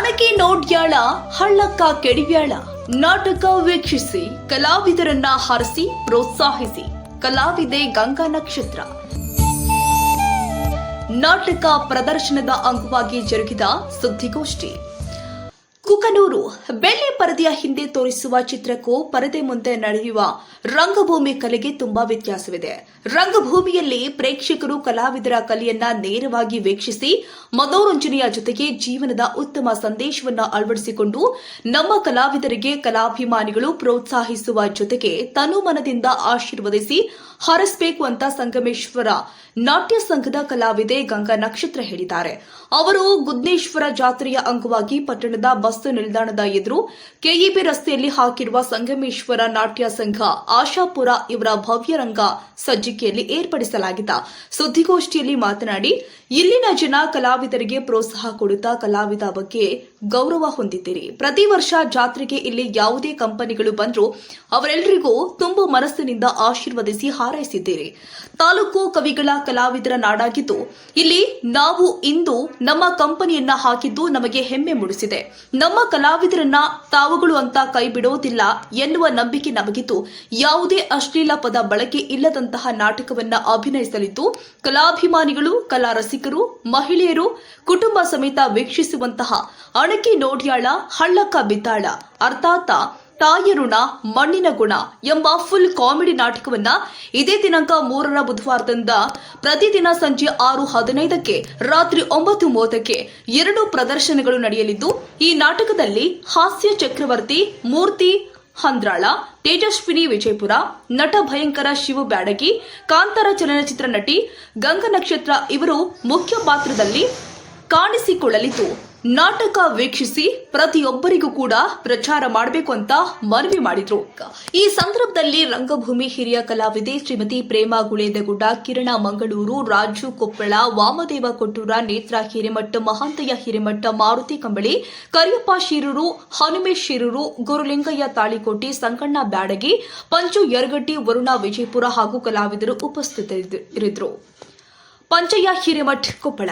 ಅಣಕೆ ನೋಡ್ಯಾಳ, ಹಳ್ಳಕ್ಕ ಕೆಡಿವ್ಯಾಳ ನಾಟಕ ವೀಕ್ಷಿಸಿ, ಕಲಾವಿದರನ್ನ ಹರಸಿ, ಪ್ರೋತ್ಸಾಹಿಸಿ. ಕಲಾವಿದೆ ಗಂಗಾ ನಕ್ಷತ್ರ. ನಾಟಕ ಪ್ರದರ್ಶನದ ಅಂಗವಾಗಿ ಜರುಗಿದ ಸುದ್ದಿಗೋಷ್ಠಿ. ಕುಕನೂರು, ಬೆಳ್ಳಿ ಪರದೆಯ ಹಿಂದೆ ತೋರಿಸುವ ಚಿತ್ರಕ್ಕೂ ಪರದೆ ಮುಂದೆ ನಡೆಯುವ ರಂಗಭೂಮಿ ಕಲೆಗೆ ತುಂಬಾ ವ್ಯತ್ಯಾಸವಿದೆ. ರಂಗಭೂಮಿಯಲ್ಲಿ ಪ್ರೇಕ್ಷಕರು ಕಲಾವಿದರ ಕಲೆಯನ್ನ ನೇರವಾಗಿ ವೀಕ್ಷಿಸಿ, ಮನೋರಂಜನೆಯ ಜೊತೆಗೆ ಜೀವನದ ಉತ್ತಮ ಸಂದೇಶವನ್ನ ಅಳವಡಿಸಿಕೊಂಡು, ನಮ್ಮ ಕಲಾವಿದರಿಗೆ ಕಲಾಭಿಮಾನಿಗಳು ಪ್ರೋತ್ಸಾಹಿಸುವ ಜೊತೆಗೆ ತನುಮನದಿಂದ ಆಶೀರ್ವದಿಸಿ ಹರಸಬೇಕು ಅಂತ ಸಂಗಮೇಶ್ವರ ನಾಟ್ಯ ಸಂಘದ ಕಲಾವಿದೆ ಗಂಗಾ ನಕ್ಷತ್ರ ಹೇಳಿದ್ದಾರೆ. ಅವರು ಗುದ್ನೇಶ್ವರ ಜಾತ್ರೆಯ ಅಂಗವಾಗಿ ಪಟ್ಟಣದ ಬಸ್ ನಿಲ್ದಾಣದ ಎದುರು ಕೆಇಬಿ ರಸ್ತೆಯಲ್ಲಿ ಹಾಕಿರುವ ಸಂಗಮೇಶ್ವರ ನಾಟ್ಯ ಸಂಘ ಆಶಾಪುರ ಇವರ ಭವ್ಯ ರಂಗ ಸಜ್ಜಿಕೆಯಲ್ಲಿ ಏರ್ಪಡಿಸಲಾಗಿದ್ದ. ಸುದ್ದಿಗೋಷ್ಠಿಯಲ್ಲಿ ಮಾತನಾಡಿ, ಇಲ್ಲಿನ ಜನ ಕಲಾವಿದರಿಗೆ ಪ್ರೋತ್ಸಾಹ ಕೊಡುತ್ತಾ ಕಲಾವಿದ ಬಗ್ಗೆ ಗೌರವ ಹೊಂದಿದ್ದೀರಿ. ಪ್ರತಿ ವರ್ಷ ಜಾತ್ರೆಗೆ ಇಲ್ಲಿ ಯಾವುದೇ ಕಂಪನಿಗಳು ಬಂದರೂ ಅವರೆಲ್ಲರಿಗೂ ತುಂಬು ಮನಸ್ಸಿನಿಂದ ಆಶೀರ್ವದಿಸಿ ಹಾರೈಸಿದ್ದೀರಿ. ತಾಲೂಕು ಕವಿಗಳ ಕಲಾವಿದರ ನಾಡಾಗಿದ್ದು, ಇಲ್ಲಿ ನಾವು ಇಂದು ನಮ್ಮ ಕಂಪನಿಯನ್ನ ಹಾಕಿದ್ದು ನಮಗೆ ಹೆಮ್ಮೆ ಮೂಡಿಸಿದೆ. ನಮ್ಮ ಕಲಾವಿದರನ್ನ ತಾವುಗಳು ಅಂತ ಕೈ ಬಿಡೋದಿಲ್ಲ ಎನ್ನುವ ನಂಬಿಕೆ ನಮಗಿದ್ದು, ಯಾವುದೇ ಅಶ್ಲೀಲ ಪದ ಬಳಕೆ ಇಲ್ಲದಂತಹ ನಾಟಕವನ್ನ ಅಭಿನಯಿಸಲಿದ್ದು, ಕಲಾಭಿಮಾನಿಗಳು, ಕಲಾ ರಸಿಕರು, ಮಹಿಳೆಯರು, ಕುಟುಂಬ ಸಮೇತ ವೀಕ್ಷಿಸುವಂತಹ ಅಣಕಿ ನೋಡ್ಯಾಳ ಹಳ್ಳಕ್ಕ ಬಿದ್ದಾಳ. ಅರ್ಥಾತ್ ತಾಯರುಣ, ಮಣ್ಣಿನ ಗುಣ ಎಂಬ ಫುಲ್ ಕಾಮಿಡಿ ನಾಟಕವನ್ನ ಇದೇ ದಿನಾಂಕ ಮೂರರ ಬುಧವಾರದಿಂದ ಪ್ರತಿದಿನ ಸಂಜೆ ಆರು ಹದಿನೈದಕ್ಕೆ, ರಾತ್ರಿ ಒಂಬತ್ತು ಮೂವತ್ತಕ್ಕೆ ಎರಡು ಪ್ರದರ್ಶನಗಳು ನಡೆಯಲಿದ್ದು, ಈ ನಾಟಕದಲ್ಲಿ ಹಾಸ್ಯ ಚಕ್ರವರ್ತಿ ಮೂರ್ತಿ ಹಂದ್ರಾಳ, ತೇಜಸ್ವಿನಿ ವಿಜಯಪುರ, ನಟ ಭಯಂಕರ ಶಿವ ಬ್ಯಾಡಗಿ, ಕಾಂತಾರ ಚಲನಚಿತ್ರ ನಟಿ ಗಂಗ ನಕ್ಷತ್ರ ಇವರು ಮುಖ್ಯ ಪಾತ್ರದಲ್ಲಿ ಕಾಣಿಸಿಕೊಳ್ಳಲಿದ್ದು ನಾಟಕ ವೀಕ್ಷಿಸಿ ಪ್ರತಿಯೊಬ್ಬರಿಗೂ ಕೂಡ ಪ್ರಚಾರ ಮಾಡಬೇಕು ಅಂತ ಮನವಿ ಮಾಡಿದ್ರು. ಈ ಸಂದರ್ಭದಲ್ಲಿ ರಂಗಭೂಮಿ ಹಿರಿಯ ಕಲಾವಿದೆ ಶ್ರೀಮತಿ ಪ್ರೇಮಾ ಗುಳೇದಗುಡ್ಡ ಕಿರಣ ಮಂಗಳೂರು, ರಾಜು ಕೊಪ್ಪಳ, ವಾಮದೇವ ಕೊಟ್ಟೂರ, ನೇತ್ರ ಹಿರೇಮಠ, ಮಹಾಂತಯ್ಯ ಹಿರೇಮಠ, ಮಾರುತಿ ಕಂಬಳಿ, ಕರಿಯಪ್ಪ ಶಿರೂರು, ಹನುಮೇಶ್ ಶಿರೂರು, ಗುರುಲಿಂಗಯ್ಯ ತಾಳಿಕೋಟಿ, ಸಂಕಣ್ಣ ಬ್ಯಾಡಗಿ, ಪಂಚು ಯರಗಟ್ಟಿ, ವರುಣ ವಿಜಯಪುರ ಹಾಗೂ ಕಲಾವಿದರು ಉಪಸ್ಥಿತರಿದ್ದರು ಪಂಚಯ್ಯ ಹಿರೇಮಠ್ ಕೊಪ್ಪಳ.